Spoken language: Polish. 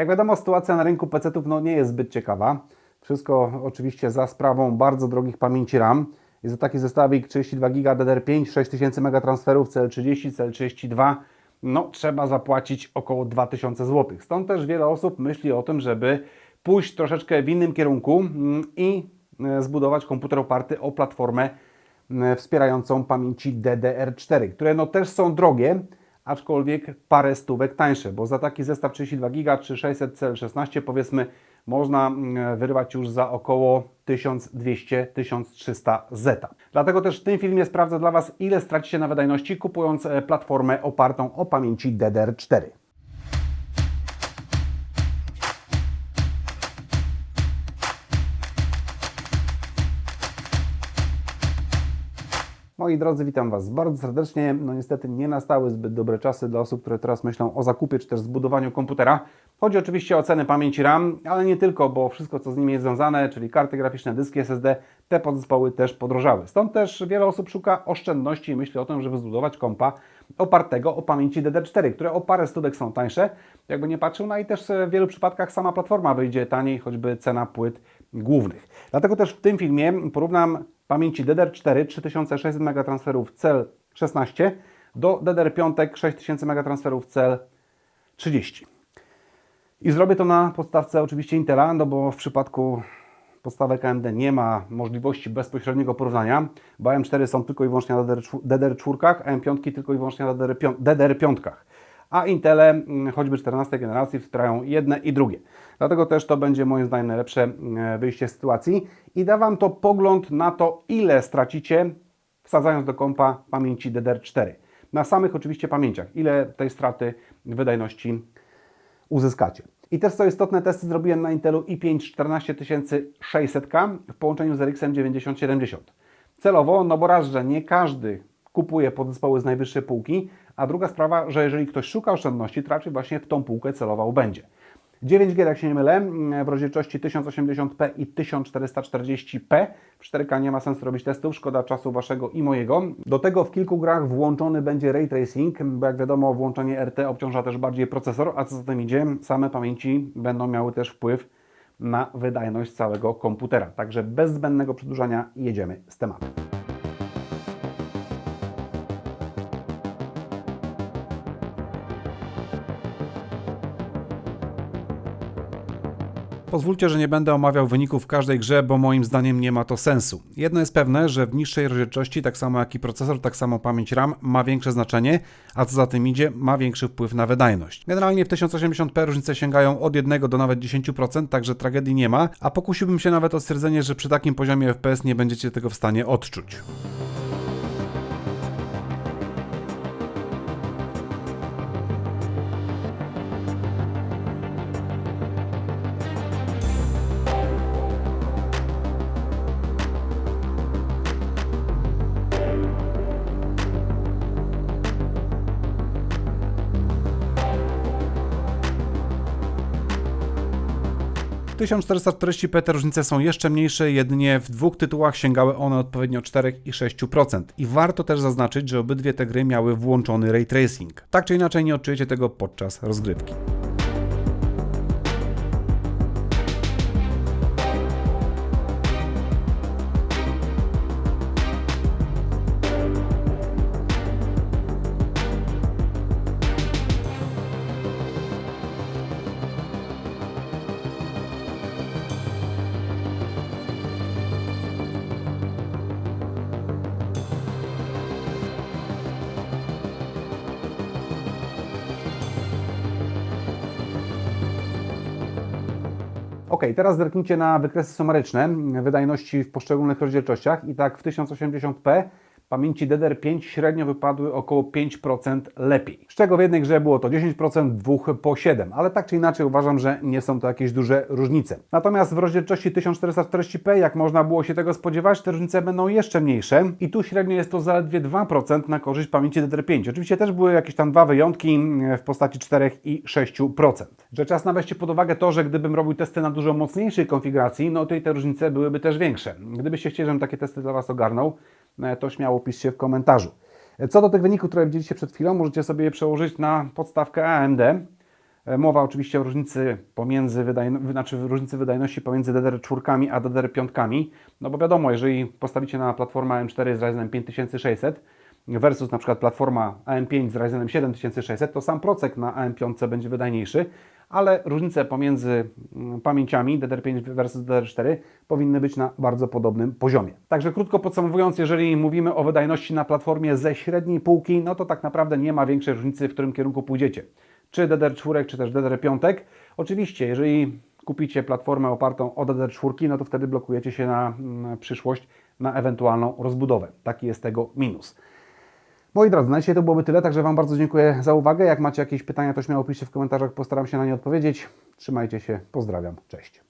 Jak wiadomo, sytuacja na rynku PC-ów no, nie jest zbyt ciekawa. Wszystko oczywiście za sprawą bardzo drogich pamięci RAM. I za taki zestawik 32 GB DDR5, 6000 MB transferów CL30, CL32 no, trzeba zapłacić około 2000 zł. Stąd też wiele osób myśli o tym, żeby pójść troszeczkę w innym kierunku mm, i e, zbudować komputer oparty o platformę m, wspierającą pamięci DDR4, które no też są drogie, aczkolwiek parę stówek tańsze, bo za taki zestaw 32 GB czy 600CL16 powiedzmy można mm, wyrwać już za około 1200-1300 zeta. Dlatego też w tym filmie sprawdzę dla Was, ile stracicie na wydajności kupując e, platformę opartą o pamięci DDR4. Moi drodzy, witam Was bardzo serdecznie. No niestety nie nastały zbyt dobre czasy dla osób, które teraz myślą o zakupie czy też zbudowaniu komputera. Chodzi oczywiście o ceny pamięci RAM, ale nie tylko, bo wszystko co z nimi jest związane, czyli karty graficzne, dyski SSD, te podzespoły też podrożały. Stąd też wiele osób szuka oszczędności i myśli o tym, żeby zbudować kompa opartego o pamięci DDR4, które o parę stówek są tańsze, jakby nie patrzył, no i też w wielu przypadkach sama platforma wyjdzie taniej, choćby cena płyt głównych. Dlatego też w tym filmie porównam pamięci DDR4 3600 MB transferów CEL 16 do DDR5 6000 MB transferów CEL 30. I zrobię to na podstawce oczywiście Intela, no bo w przypadku podstawek AMD nie ma możliwości bezpośredniego porównania, bo AM4 są tylko i wyłącznie na DDR4, a M5 tylko i wyłącznie na DDR5. A Intele, mm, choćby 14 generacji, wspierają jedne i drugie. Dlatego też to będzie moim zdaniem najlepsze e, wyjście z sytuacji i da Wam to pogląd na to, ile stracicie wsadzając do kompa pamięci DDR4. Na samych oczywiście pamięciach, ile tej straty wydajności uzyskacie. I też co istotne, testy zrobiłem na Intelu i5 14600K w połączeniu z RX 9070. Celowo, no bo raz, że nie każdy kupuje podzespoły z najwyższej półki, a druga sprawa, że jeżeli ktoś szuka oszczędności, to raczej właśnie w tą półkę celował będzie. 9G, jak się nie mylę, w rozdzielczości 1080p i 1440p. W 4K nie ma sensu robić testów, szkoda czasu Waszego i mojego. Do tego w kilku grach włączony będzie Ray Tracing, bo jak wiadomo włączenie RT obciąża też bardziej procesor, a co za tym idzie, same pamięci będą miały też wpływ na wydajność całego komputera. Także bez zbędnego przedłużania jedziemy z tematem. Pozwólcie, że nie będę omawiał wyników w każdej grze, bo moim zdaniem nie ma to sensu. Jedno jest pewne, że w niższej rozdzielczości, tak samo jak i procesor, tak samo pamięć RAM ma większe znaczenie, a co za tym idzie, ma większy wpływ na wydajność. Generalnie w 1080p różnice sięgają od 1 do nawet 10%, także tragedii nie ma, a pokusiłbym się nawet o stwierdzenie, że przy takim poziomie FPS nie będziecie tego w stanie odczuć. 1440p te różnice są jeszcze mniejsze, jedynie w dwóch tytułach sięgały one odpowiednio 4 i 6%. I warto też zaznaczyć, że obydwie te gry miały włączony ray tracing. Tak czy inaczej nie odczujecie tego podczas rozgrywki. Ok, teraz zerknijcie na wykresy sumaryczne wydajności w poszczególnych rozdzielczościach i tak w 1080p pamięci DDR5 średnio wypadły około 5% lepiej. Z czego w jednej grze było to 10%, w dwóch po 7%, ale tak czy inaczej uważam, że nie są to jakieś duże różnice. Natomiast w rozdzielczości 1440p, jak można było się tego spodziewać, te różnice będą jeszcze mniejsze i tu średnio jest to zaledwie 2% na korzyść pamięci DDR5. Oczywiście też były jakieś tam dwa wyjątki w postaci 4 i 6%. Że czas na weźcie pod uwagę to, że gdybym robił testy na dużo mocniejszej konfiguracji, no to i te różnice byłyby też większe. Gdybyście chcieli, żebym takie testy dla Was ogarnął, to śmiało piszcie w komentarzu. Co do tych wyników, które widzieliście przed chwilą, możecie sobie je przełożyć na podstawkę AMD. E, Mowa oczywiście o różnicy pomiędzy wydajno, znaczy różnicy wydajności pomiędzy DDR4 a DDR5. No bo wiadomo, jeżeli postawicie na platformę AM4 z Ryzenem 5600 versus na przykład platforma AM5 z Ryzenem 7600, to sam procek na AM5 będzie wydajniejszy, ale różnice pomiędzy mm, pamięciami DDR5 versus DDR4 powinny być na bardzo podobnym poziomie. Także krótko podsumowując, jeżeli mówimy o wydajności na platformie ze średniej półki, no to tak naprawdę nie ma większej różnicy, w którym kierunku pójdziecie. Czy DDR4, czy też DDR5. Oczywiście, jeżeli kupicie platformę opartą o DDR4, no to wtedy blokujecie się na, na przyszłość, na ewentualną rozbudowę. Taki jest tego minus. Moi drodzy, na dzisiaj to byłoby tyle, także Wam bardzo dziękuję za uwagę. Jak macie jakieś pytania, to śmiało piszcie w komentarzach, postaram się na nie odpowiedzieć. Trzymajcie się, pozdrawiam, cześć.